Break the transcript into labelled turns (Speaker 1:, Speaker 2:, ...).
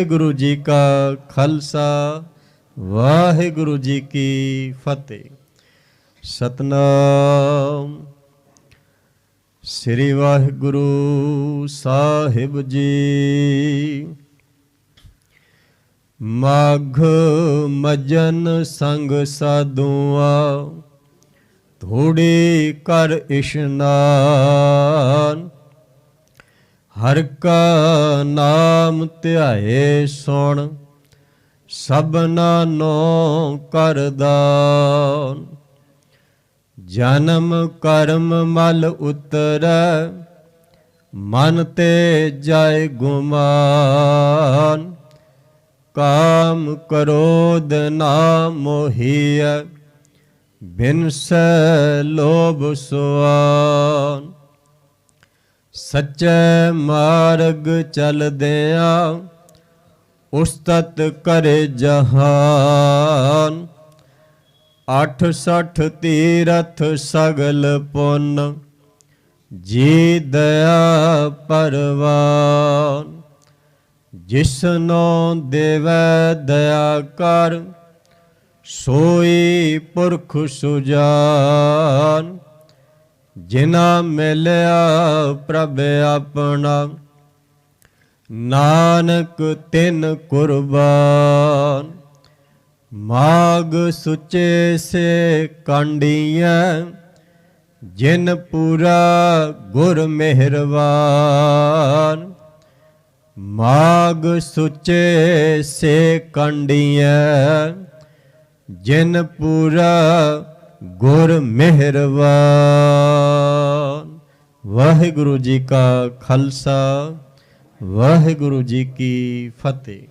Speaker 1: ਵਾਹਿਗੁਰੂ ਜੀ ਕਾ ਖਾਲਸਾ, ਵਾਹਿਗੁਰੂ ਜੀ ਕੀ ਫਤਿਹ। ਸਤਨਾਮ। ਸ੍ਰੀ ਵਾਹਿਗੁਰੂ ਸਾਹਿਬ ਜੀ। ਮਗ ਮਜਨ ਸੰਗ ਸਾਧੂਆ, ਥੋੜੀ ਕਰ ਇਸ਼ਨਾਨ। ਹਰ ਕਾ ਨਾਮ ਧਿਆਏ ਸੁਣ ਸਭਨਾ ਨੋ ਕਰਦਾ ਜਨਮ ਕਰਮ ਮਲ ਉਤਰੈ, ਮਨ ਤੇ ਜਾਏ ਗੁਮਾਨ। ਕਾਮ ਕਰੋਧ ਨਾ ਮੋਹੀਐ, ਬਿਨ ਲੋਭ ਸੁਆਨ। ਸੱਚੇ ਮਾਰਗ ਚਲਦਿਆਂ ਉਸਤਤ ਕਰੇ ਜਹਾਨ। ਅੱਠ ਸਠ ਤੀਰਥ ਸਗਲ ਪੁੰਨ ਜੀ ਦਇਆ ਪਰਵਾਨ ਜਿਸਨੋ ਦੇਵੈ ਦਇਆ ਕਰ, ਸੋਈ ਪੁਰਖ ਸੁਜਾਨ। ਜਿਨਾ ਮਿਲਿਆ ਪ੍ਰਭ ਆਪਣਾ, ਨਾਨਕ ਤਿਨ ਕੁਰਬਾਨ। ਮਾਗ ਸੁਚੇ ਸੇ ਕਾਂਡੀਆਂ ਜਿਨ ਪੂਰਾ ਗੁਰ ਮਿਹਰਬਾਨ। ਮਾਗ ਸੁਚੇ ਸੇ ਕੰਡੀਆਂ ਜਿਨ ਪੂਰਾ ਗੁਰ ਮਿਹਰਬਾਨ ਵਾਹਿਗੁਰੂ ਜੀ ਕਾ ਖਾਲਸਾ ਵਾਹਿਗੁਰੂ ਜੀ ਕੀ ਫਤਿਹ।